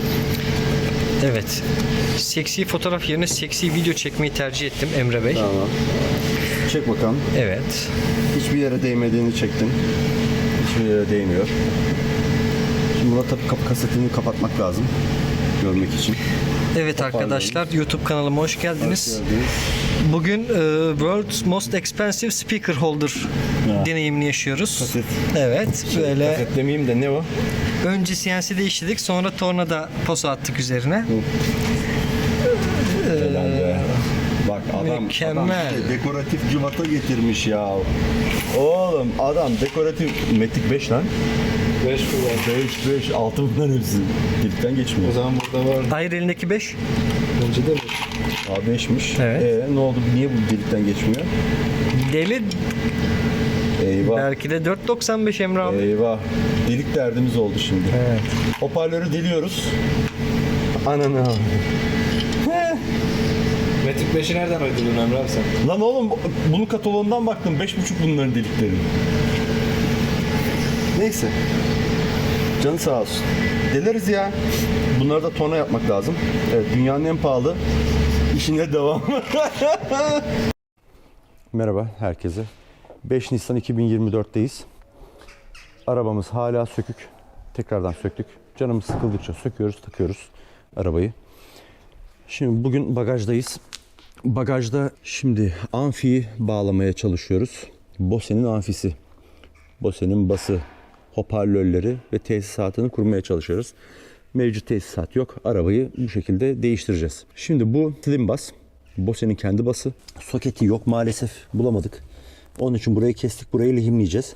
fotoğrafı. Evet. Seksi fotoğraf yerine seksi video çekmeyi tercih ettim Emre Bey. Tamam. Çek bakalım. Evet. Hiçbir yere değmediğini çektin. Hiçbir yere değmiyor. Şimdi buna tabii kapı kasetini kapatmak lazım. Görmek için. Evet arkadaşlar YouTube kanalıma hoş geldiniz. Hoş geldiniz. Bugün e, World's Most Expensive Speaker Holder Ya. deneyimini yaşıyoruz. Kaset. Evet böyle Kaset demeyeyim de ne o? Önce CNC değiştirdik sonra tornada posa attık üzerine. Be. Bak adam, Mükemmel. adam işte dekoratif cıvata getirmiş ya. Oğlum adam dekoratif metik 5 lan. 5 kullan. 5 5 altı bunların hepsi. Delikten geçmiyor. O zaman burada var. Hayır elindeki 5. Önce de mi? Aa 5'miş. Evet. Ee, ne oldu? Niye bu delikten geçmiyor? Deli Eyvah. belki de 4.95 Emre abi. Eyvah. Delik derdimiz oldu şimdi. Evet. Hoparlörü deliyoruz. Ananı abi. Metik 5'i nereden uydurdun Emre abi sen? Lan oğlum bunun kataloğundan baktım. 5.5 bunların delikleri. Neyse. Canı sağ olsun. Deleriz ya. Bunları da tona yapmak lazım. Evet dünyanın en pahalı işine devam. Merhaba herkese. 5 Nisan 2024'teyiz. Arabamız hala sökük. Tekrardan söktük. Canımız sıkıldıkça söküyoruz, takıyoruz arabayı. Şimdi bugün bagajdayız. Bagajda şimdi amfiyi bağlamaya çalışıyoruz. Bose'nin amfisi. Bose'nin bası, hoparlörleri ve tesisatını kurmaya çalışıyoruz. Mevcut tesisat yok. Arabayı bu şekilde değiştireceğiz. Şimdi bu slim bas. Bose'nin kendi bası. Soketi yok maalesef bulamadık. Onun için burayı kestik. Burayı lehimleyeceğiz.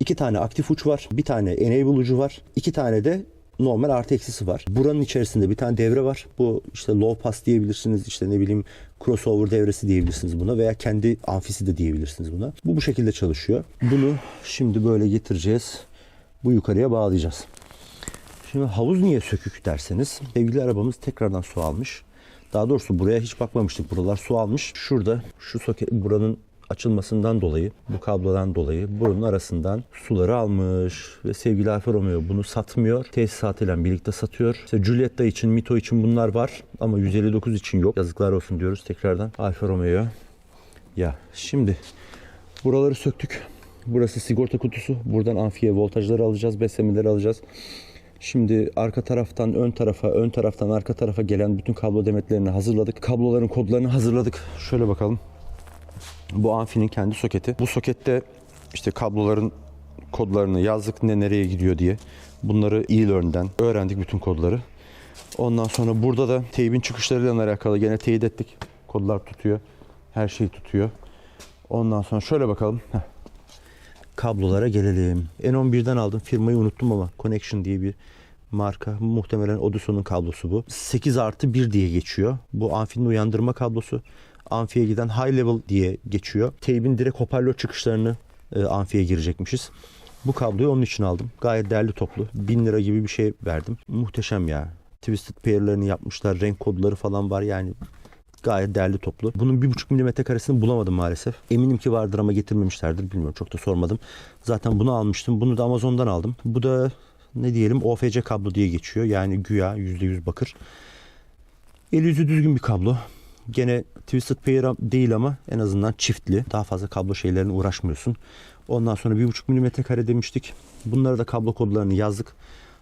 İki tane aktif uç var. Bir tane enable ucu var. İki tane de normal artı eksisi var. Buranın içerisinde bir tane devre var. Bu işte low pass diyebilirsiniz. işte ne bileyim crossover devresi diyebilirsiniz buna veya kendi amfisi de diyebilirsiniz buna. Bu bu şekilde çalışıyor. Bunu şimdi böyle getireceğiz. Bu yukarıya bağlayacağız. Şimdi havuz niye sökük derseniz sevgili arabamız tekrardan su almış. Daha doğrusu buraya hiç bakmamıştık. Buralar su almış. Şurada şu soket buranın açılmasından dolayı, bu kablodan dolayı burunun arasından suları almış ve sevgili Alfa Romeo bunu satmıyor. Tesisatıyla birlikte satıyor. İşte Giulietta için, Mito için bunlar var ama 159 için yok. Yazıklar olsun diyoruz tekrardan Alfa Romeo. Ya şimdi buraları söktük. Burası sigorta kutusu. Buradan amfiye voltajları alacağız, beslemeleri alacağız. Şimdi arka taraftan ön tarafa, ön taraftan arka tarafa gelen bütün kablo demetlerini hazırladık. Kabloların kodlarını hazırladık. Şöyle bakalım. Bu amfinin kendi soketi. Bu sokette işte kabloların kodlarını yazdık ne nereye gidiyor diye. Bunları e-learn'den öğrendik bütün kodları. Ondan sonra burada da teybin çıkışlarıyla alakalı gene teyit ettik. Kodlar tutuyor. Her şey tutuyor. Ondan sonra şöyle bakalım. Heh. Kablolara gelelim. N11'den aldım. Firmayı unuttum ama Connection diye bir marka. Muhtemelen Odysseus'un kablosu bu. 8 artı 1 diye geçiyor. Bu amfinin uyandırma kablosu. Amfiye giden high level diye geçiyor. Teybin direkt hoparlör çıkışlarını e, amfiye girecekmişiz. Bu kabloyu onun için aldım. Gayet değerli toplu. 1000 lira gibi bir şey verdim. Muhteşem ya. Twisted pair'lerini yapmışlar. Renk kodları falan var yani gayet değerli toplu. Bunun 1.5 milimetre karesini bulamadım maalesef. Eminim ki vardır ama getirmemişlerdir. Bilmiyorum çok da sormadım. Zaten bunu almıştım. Bunu da Amazon'dan aldım. Bu da ne diyelim OFC kablo diye geçiyor. Yani güya %100 bakır. El yüzü düzgün bir kablo. Gene Twisted Pair değil ama en azından çiftli. Daha fazla kablo şeylerine uğraşmıyorsun. Ondan sonra 1.5 milimetre kare demiştik. Bunlara da kablo kodlarını yazdık.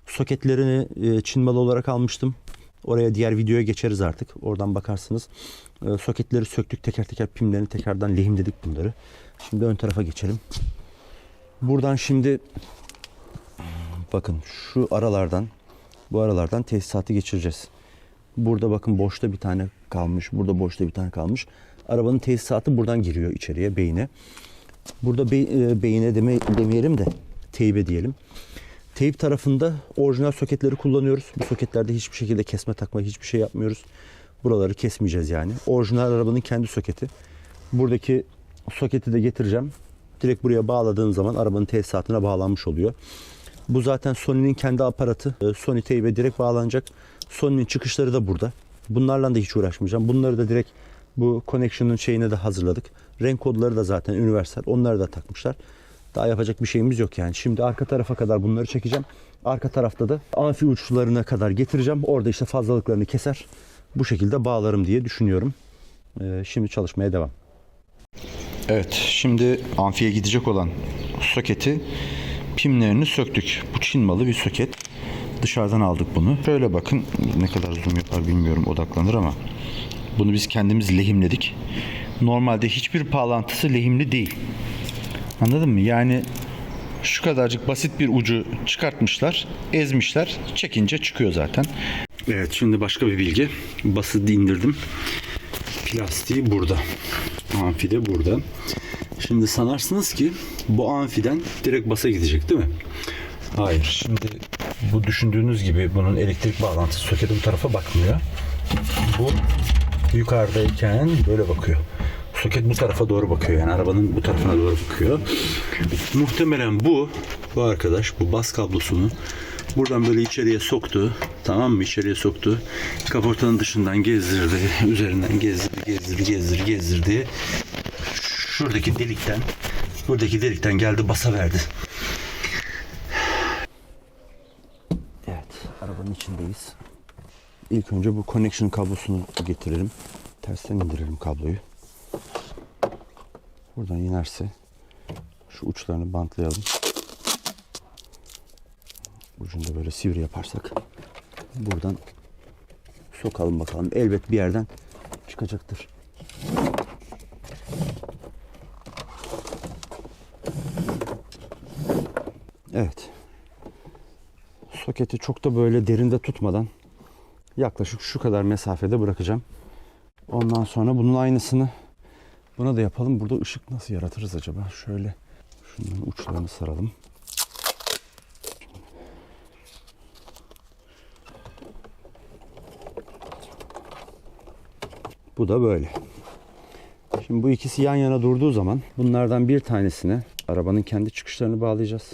Soketlerini e, Çin malı olarak almıştım. Oraya diğer videoya geçeriz artık. Oradan bakarsınız. E, soketleri söktük. Teker teker pimlerini tekrardan lehimledik bunları. Şimdi ön tarafa geçelim. Buradan şimdi bakın şu aralardan bu aralardan tesisatı geçireceğiz. Burada bakın boşta bir tane kalmış. Burada boşta bir tane kalmış. Arabanın tesisatı buradan giriyor içeriye beyine. Burada be, e, beyine deme, demeyelim de teybe diyelim. Teyp tarafında orijinal soketleri kullanıyoruz. Bu soketlerde hiçbir şekilde kesme takma hiçbir şey yapmıyoruz. Buraları kesmeyeceğiz yani. Orijinal arabanın kendi soketi. Buradaki soketi de getireceğim. Direkt buraya bağladığın zaman arabanın tesisatına bağlanmış oluyor. Bu zaten Sony'nin kendi aparatı. Ee, Sony teybe direkt bağlanacak. Sony'nin çıkışları da burada. Bunlarla da hiç uğraşmayacağım. Bunları da direkt bu connection'ın şeyine de hazırladık. Renk kodları da zaten universal. Onları da takmışlar. Daha yapacak bir şeyimiz yok yani. Şimdi arka tarafa kadar bunları çekeceğim. Arka tarafta da amfi uçlarına kadar getireceğim. Orada işte fazlalıklarını keser. Bu şekilde bağlarım diye düşünüyorum. Ee, şimdi çalışmaya devam. Evet, şimdi amfiye gidecek olan soketi pimlerini söktük. Bu Çin malı bir soket. Dışarıdan aldık bunu. Şöyle bakın ne kadar zoom yapar bilmiyorum odaklanır ama bunu biz kendimiz lehimledik. Normalde hiçbir bağlantısı lehimli değil. Anladın mı? Yani şu kadarcık basit bir ucu çıkartmışlar, ezmişler, çekince çıkıyor zaten. Evet, şimdi başka bir bilgi. Basiti indirdim. Plastiği burada. Amfi de burada. Şimdi sanarsınız ki bu amfiden direkt basa gidecek değil mi? Hayır. Şimdi bu düşündüğünüz gibi bunun elektrik bağlantısı soketi bu tarafa bakmıyor. Bu yukarıdayken böyle bakıyor. Soket bu tarafa doğru bakıyor yani arabanın bu tarafına doğru bakıyor. Muhtemelen bu bu arkadaş bu bas kablosunu buradan böyle içeriye soktu. Tamam mı? İçeriye soktu. Kaportanın dışından gezdirdi. Üzerinden gezdirdi, gezdirdi, gezdirdi, gezdirdi. Şuradaki delikten buradaki delikten geldi basa verdi. Evet, arabanın içindeyiz. İlk önce bu connection kablosunu getirelim. Tersten indirelim kabloyu. Buradan inerse şu uçlarını bantlayalım. Ucunu da böyle sivri yaparsak buradan sokalım bakalım. Elbet bir yerden çıkacaktır. Evet. Soketi çok da böyle derinde tutmadan yaklaşık şu kadar mesafede bırakacağım. Ondan sonra bunun aynısını buna da yapalım. Burada ışık nasıl yaratırız acaba? Şöyle şunun uçlarını saralım. Bu da böyle. Şimdi bu ikisi yan yana durduğu zaman bunlardan bir tanesine arabanın kendi çıkışlarını bağlayacağız.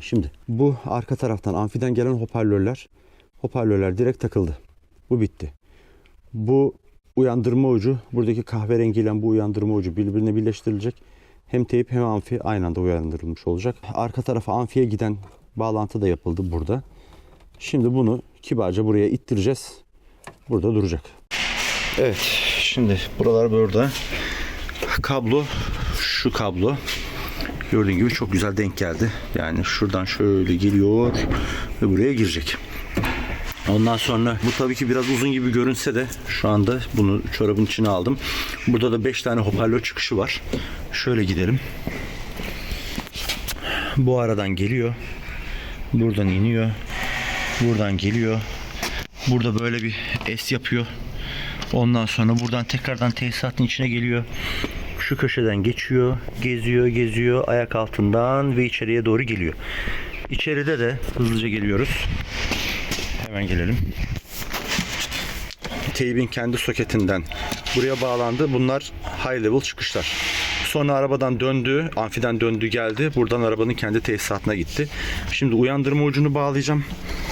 Şimdi bu arka taraftan amfiden gelen hoparlörler hoparlörler direkt takıldı. Bu bitti. Bu uyandırma ucu buradaki kahverengiyle bu uyandırma ucu birbirine birleştirilecek. Hem teyip hem amfi aynı anda uyandırılmış olacak. Arka tarafa amfiye giden bağlantı da yapıldı burada. Şimdi bunu kibarca buraya ittireceğiz. Burada duracak. Evet şimdi buralar burada. Kablo şu kablo. Gördüğün gibi çok güzel denk geldi. Yani şuradan şöyle geliyor ve buraya girecek. Ondan sonra bu tabii ki biraz uzun gibi görünse de şu anda bunu çorabın içine aldım. Burada da 5 tane hoparlör çıkışı var. Şöyle gidelim. Bu aradan geliyor. Buradan iniyor. Buradan geliyor. Burada böyle bir es yapıyor. Ondan sonra buradan tekrardan tesisatın içine geliyor. Şu köşeden geçiyor, geziyor, geziyor ayak altından ve içeriye doğru geliyor. İçeride de hızlıca geliyoruz. Hemen gelelim. Teybin kendi soketinden buraya bağlandı. Bunlar high level çıkışlar. Sonra arabadan döndü, amfiden döndü geldi. Buradan arabanın kendi tesisatına gitti. Şimdi uyandırma ucunu bağlayacağım.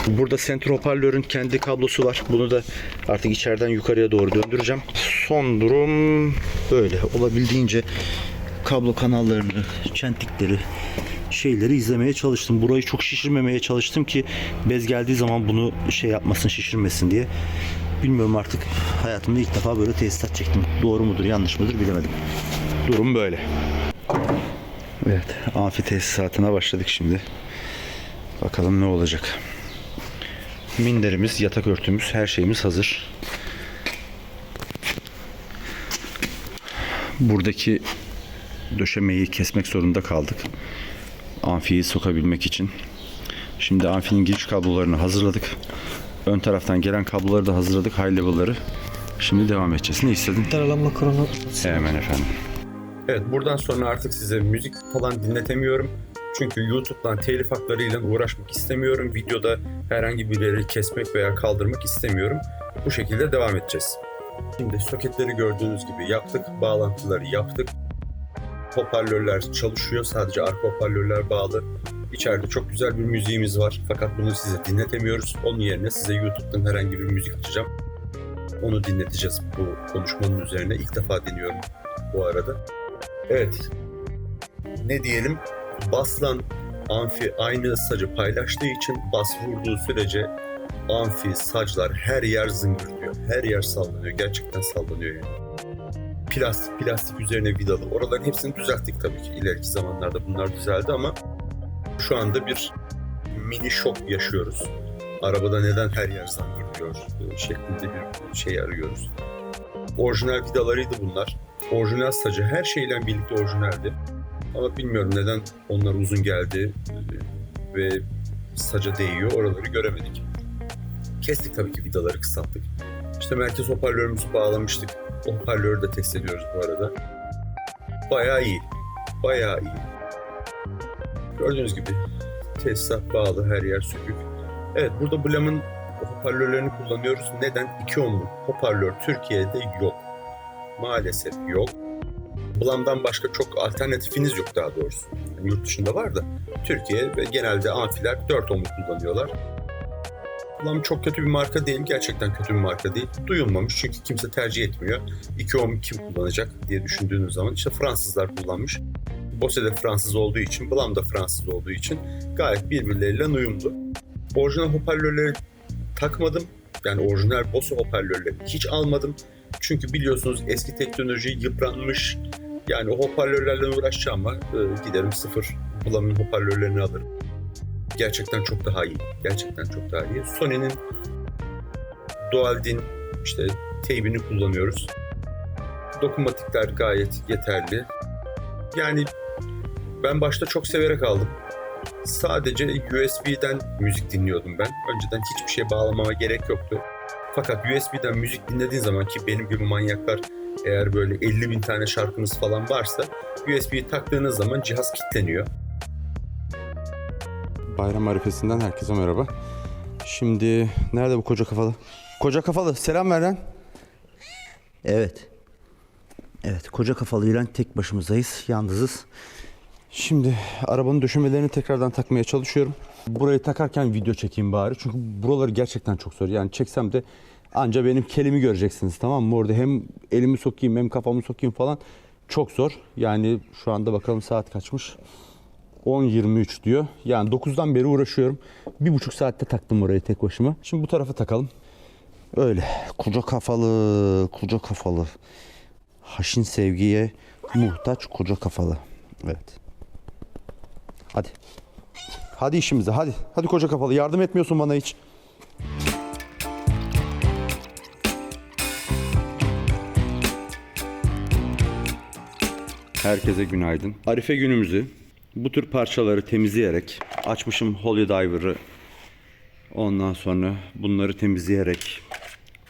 Burada center hoparlörün kendi kablosu var. Bunu da artık içeriden yukarıya doğru döndüreceğim. Son durum böyle. Olabildiğince kablo kanallarını, çentikleri, şeyleri izlemeye çalıştım. Burayı çok şişirmemeye çalıştım ki bez geldiği zaman bunu şey yapmasın, şişirmesin diye. Bilmiyorum artık hayatımda ilk defa böyle tesisat çektim. Doğru mudur, yanlış mıdır bilemedim. Durum böyle. Evet, amfi tesisatına başladık şimdi. Bakalım ne olacak. Minderimiz, yatak örtümüz, her şeyimiz hazır. Buradaki döşemeyi kesmek zorunda kaldık. Amfiyi sokabilmek için. Şimdi amfinin giriş kablolarını hazırladık. Ön taraftan gelen kabloları da hazırladık. High level'ları. Şimdi devam edeceğiz. Ne istedin? Daralama kronu. Hemen efendim. Evet buradan sonra artık size müzik falan dinletemiyorum. Çünkü YouTube'dan telif haklarıyla uğraşmak istemiyorum. Videoda herhangi birileri kesmek veya kaldırmak istemiyorum. Bu şekilde devam edeceğiz. Şimdi soketleri gördüğünüz gibi yaptık. Bağlantıları yaptık. Hoparlörler çalışıyor. Sadece arka hoparlörler bağlı. İçeride çok güzel bir müziğimiz var. Fakat bunu size dinletemiyoruz. Onun yerine size YouTube'dan herhangi bir müzik açacağım. Onu dinleteceğiz bu konuşmanın üzerine. İlk defa deniyorum bu arada. Evet. Ne diyelim? Baslan amfi aynı sacı paylaştığı için bas vurduğu sürece amfi, saclar her yer zıngırlıyor. Her yer sallanıyor. Gerçekten sallanıyor yani. Plastik, plastik üzerine vidalı. Oraların hepsini düzelttik tabii ki. İleriki zamanlarda bunlar düzeldi ama şu anda bir mini şok yaşıyoruz. Arabada neden her yer zangırlıyor e, şeklinde bir şey arıyoruz. Orijinal vidalarıydı bunlar. Orijinal sacı her şeyle birlikte orijinaldi. Ama bilmiyorum neden onlar uzun geldi ve saca değiyor oraları göremedik. Kestik tabii ki vidaları kısalttık. İşte merkez hoparlörümüzü bağlamıştık. O hoparlörü de test ediyoruz bu arada. Bayağı iyi. Bayağı iyi. Gördüğünüz gibi tesisat bağlı, her yer sökük. Evet burada Blam'ın hoparlörlerini kullanıyoruz. Neden? 2 ohmluk hoparlör Türkiye'de yok. Maalesef yok. Blam'dan başka çok alternatifiniz yok daha doğrusu. Yani yurt dışında var da Türkiye ve genelde amfiler 4 ohmluk kullanıyorlar. Blam çok kötü bir marka değil. Gerçekten kötü bir marka değil. Duyulmamış çünkü kimse tercih etmiyor. 2 ohm kim kullanacak diye düşündüğünüz zaman işte Fransızlar kullanmış. Bose de Fransız olduğu için, Blam da Fransız olduğu için gayet birbirleriyle uyumlu. Orijinal hoparlörleri takmadım. Yani orijinal Bose hoparlörleri hiç almadım. Çünkü biliyorsunuz eski teknoloji yıpranmış. Yani hoparlörlerle uğraşacağım ama e, giderim sıfır Blam'ın hoparlörlerini alırım. Gerçekten çok daha iyi. Gerçekten çok daha iyi. Sony'nin Din işte teybini kullanıyoruz. Dokunmatikler gayet yeterli. Yani ben başta çok severek aldım. Sadece USB'den müzik dinliyordum ben. Önceden hiçbir şey bağlamama gerek yoktu. Fakat USB'den müzik dinlediğin zaman ki benim gibi manyaklar eğer böyle 50 bin tane şarkınız falan varsa USB'yi taktığınız zaman cihaz kilitleniyor. Bayram arifesinden herkese merhaba. Şimdi nerede bu koca kafalı? Koca kafalı selam ver lan. Evet. Evet koca kafalıyla tek başımızdayız. Yalnızız. Şimdi arabanın döşemelerini tekrardan takmaya çalışıyorum. Burayı takarken video çekeyim bari. Çünkü buraları gerçekten çok zor. Yani çeksem de anca benim kelimi göreceksiniz tamam mı? Orada hem elimi sokayım hem kafamı sokayım falan. Çok zor. Yani şu anda bakalım saat kaçmış. 10.23 diyor. Yani 9'dan beri uğraşıyorum. Bir buçuk saatte taktım orayı tek başıma. Şimdi bu tarafa takalım. Öyle. Koca kafalı, koca kafalı. Haşin sevgiye muhtaç koca kafalı. Evet. Hadi. Hadi işimize hadi. Hadi koca kafalı. Yardım etmiyorsun bana hiç. Herkese günaydın. Arife günümüzü bu tür parçaları temizleyerek açmışım Holy Diver'ı. Ondan sonra bunları temizleyerek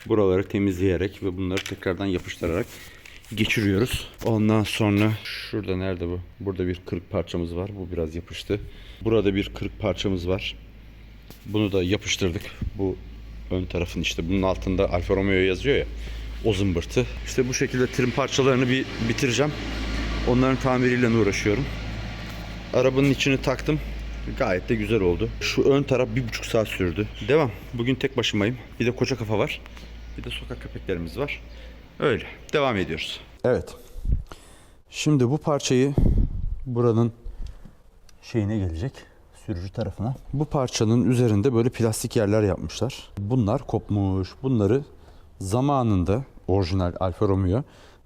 buraları temizleyerek ve bunları tekrardan yapıştırarak geçiriyoruz. Ondan sonra şurada nerede bu? Burada bir kırık parçamız var. Bu biraz yapıştı. Burada bir kırık parçamız var. Bunu da yapıştırdık. Bu ön tarafın işte bunun altında Alfa Romeo yazıyor ya. O zımbırtı. İşte bu şekilde trim parçalarını bir bitireceğim. Onların tamiriyle uğraşıyorum. Arabanın içini taktım. Gayet de güzel oldu. Şu ön taraf bir buçuk saat sürdü. Devam. Bugün tek başımayım. Bir de koca kafa var. Bir de sokak köpeklerimiz var. Öyle. Devam ediyoruz. Evet. Şimdi bu parçayı buranın şeyine gelecek. Sürücü tarafına. Bu parçanın üzerinde böyle plastik yerler yapmışlar. Bunlar kopmuş. Bunları zamanında orijinal Alfa Romeo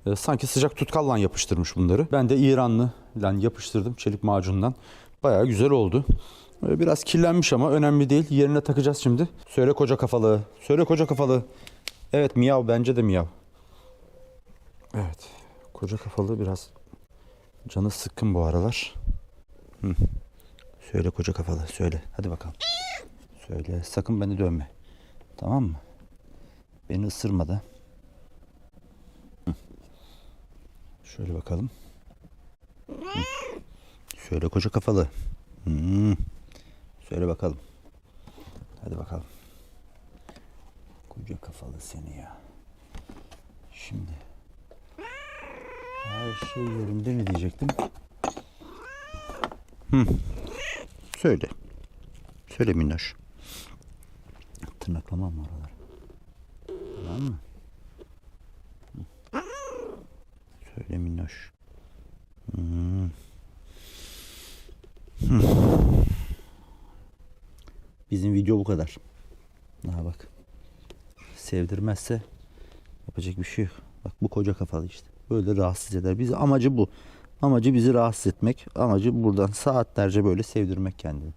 e, sanki sıcak tutkalla yapıştırmış bunları. Ben de İranlı ile yapıştırdım çelik macundan. Bayağı güzel oldu. E, Biraz kirlenmiş ama önemli değil. Yerine takacağız şimdi. Söyle koca kafalı. Söyle koca kafalı. Evet miyav bence de miyav. Evet. Koca kafalı biraz canı sıkkın bu aralar. Hı. Söyle koca kafalı söyle. Hadi bakalım. Söyle. Sakın beni dövme. Tamam mı? Beni ısırma da. Hı. Şöyle bakalım. Hı. Söyle koca kafalı. Hmm. Söyle bakalım. Hadi bakalım. Koca kafalı seni ya. Şimdi. Her şey yerinde mi diyecektim? Hı. Söyle. Söyle minnoş. Tırnaklamam mı oralar? Tamam mı? Söyle minnoş. Hmm. Bizim video bu kadar. Ha bak. Sevdirmezse yapacak bir şey yok. Bak bu koca kafalı işte. Böyle rahatsız eder. Bizi amacı bu. Amacı bizi rahatsız etmek. Amacı buradan saatlerce böyle sevdirmek kendini.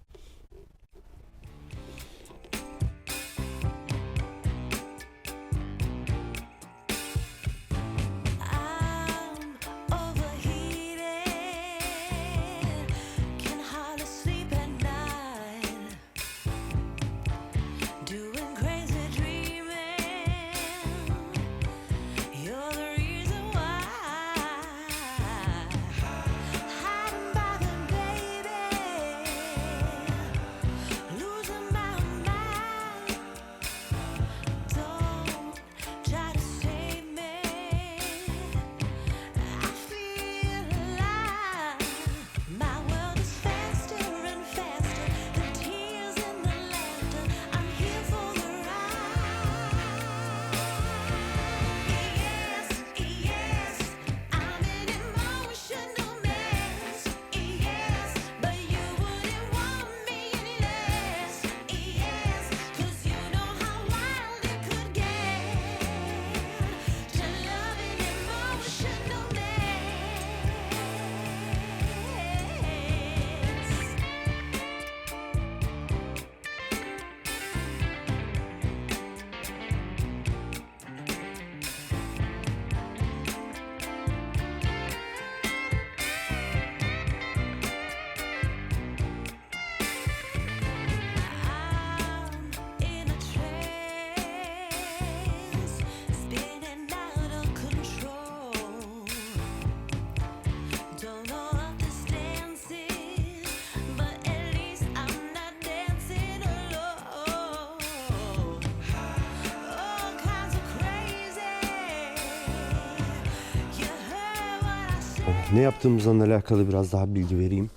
Ne yaptığımızla alakalı biraz daha bilgi vereyim.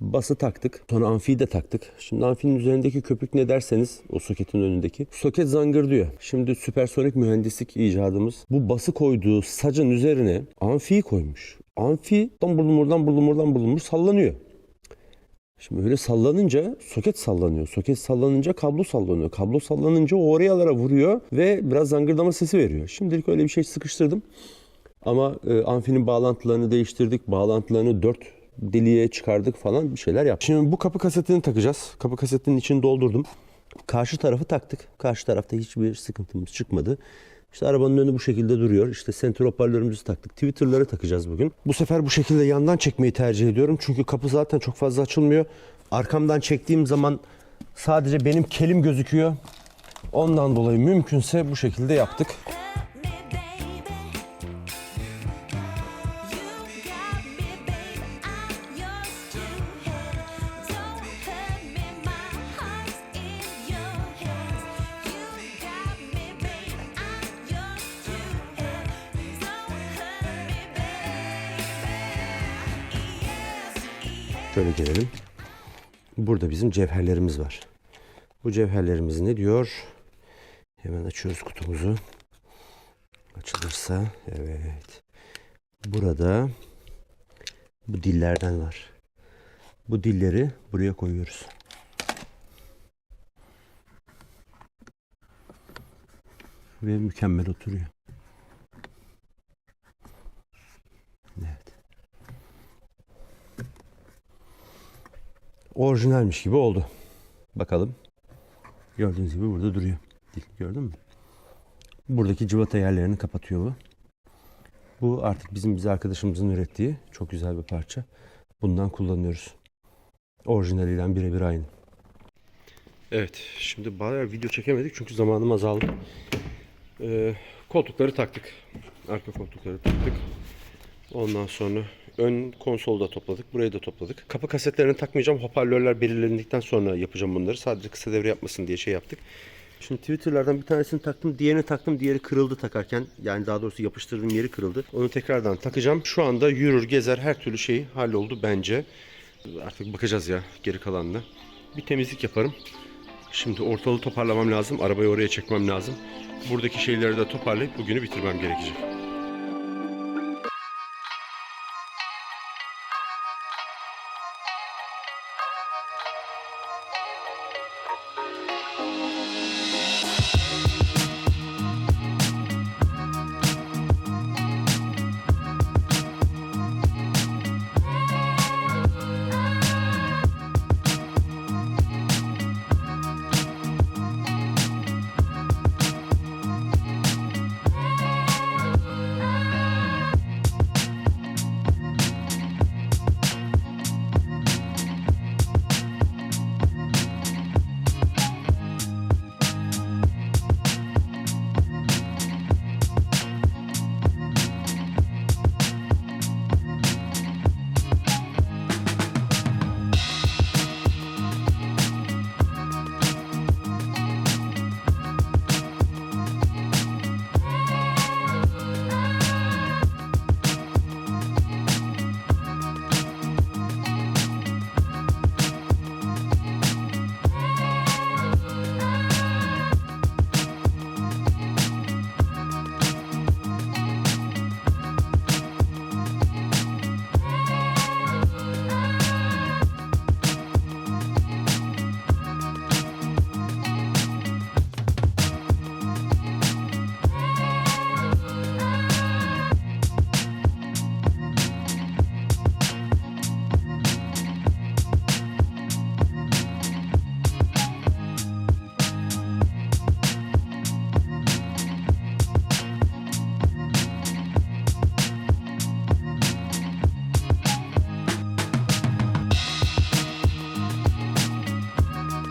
Bası taktık. Sonra amfiyi de taktık. Şimdi amfinin üzerindeki köpük ne derseniz o soketin önündeki. Soket zangır diyor. Şimdi süpersonik mühendislik icadımız bu bası koyduğu sacın üzerine amfiyi koymuş. Amfi tam bulumurdan bulumurdan bulumur sallanıyor. Şimdi öyle sallanınca soket sallanıyor. Soket sallanınca kablo sallanıyor. Kablo sallanınca o orayalara vuruyor ve biraz zangırdama sesi veriyor. Şimdilik öyle bir şey sıkıştırdım. Ama e, amfinin bağlantılarını değiştirdik. Bağlantılarını dört deliğe çıkardık falan bir şeyler yaptık. Şimdi bu kapı kasetini takacağız. Kapı kasetinin içini doldurdum. Karşı tarafı taktık. Karşı tarafta hiçbir sıkıntımız çıkmadı. İşte arabanın önü bu şekilde duruyor. İşte sentr hoparlörümüzü taktık. Twitter'ları takacağız bugün. Bu sefer bu şekilde yandan çekmeyi tercih ediyorum. Çünkü kapı zaten çok fazla açılmıyor. Arkamdan çektiğim zaman sadece benim kelim gözüküyor. Ondan dolayı mümkünse bu şekilde yaptık. Şöyle gelelim. Burada bizim cevherlerimiz var. Bu cevherlerimiz ne diyor? Hemen açıyoruz kutumuzu. Açılırsa evet. Burada bu dillerden var. Bu dilleri buraya koyuyoruz. Ve mükemmel oturuyor. Orijinalmiş gibi oldu. Bakalım. Gördüğünüz gibi burada duruyor. Gördün mü? Buradaki cıvata yerlerini kapatıyor bu. Bu artık bizim biz arkadaşımızın ürettiği çok güzel bir parça. Bundan kullanıyoruz. Orijinaliyle birebir aynı. Evet, şimdi bayağı video çekemedik çünkü zamanım azaldı. Ee, koltukları taktık. Arka koltukları taktık. Ondan sonra ön konsolu da topladık. Burayı da topladık. Kapı kasetlerini takmayacağım. Hoparlörler belirlendikten sonra yapacağım bunları. Sadece kısa devre yapmasın diye şey yaptık. Şimdi Twitter'lardan bir tanesini taktım. Diğerini taktım. Diğeri kırıldı takarken. Yani daha doğrusu yapıştırdığım yeri kırıldı. Onu tekrardan takacağım. Şu anda yürür, gezer her türlü şey halloldu bence. Artık bakacağız ya geri kalanına. Bir temizlik yaparım. Şimdi ortalığı toparlamam lazım. Arabayı oraya çekmem lazım. Buradaki şeyleri de toparlayıp bugünü bitirmem gerekecek.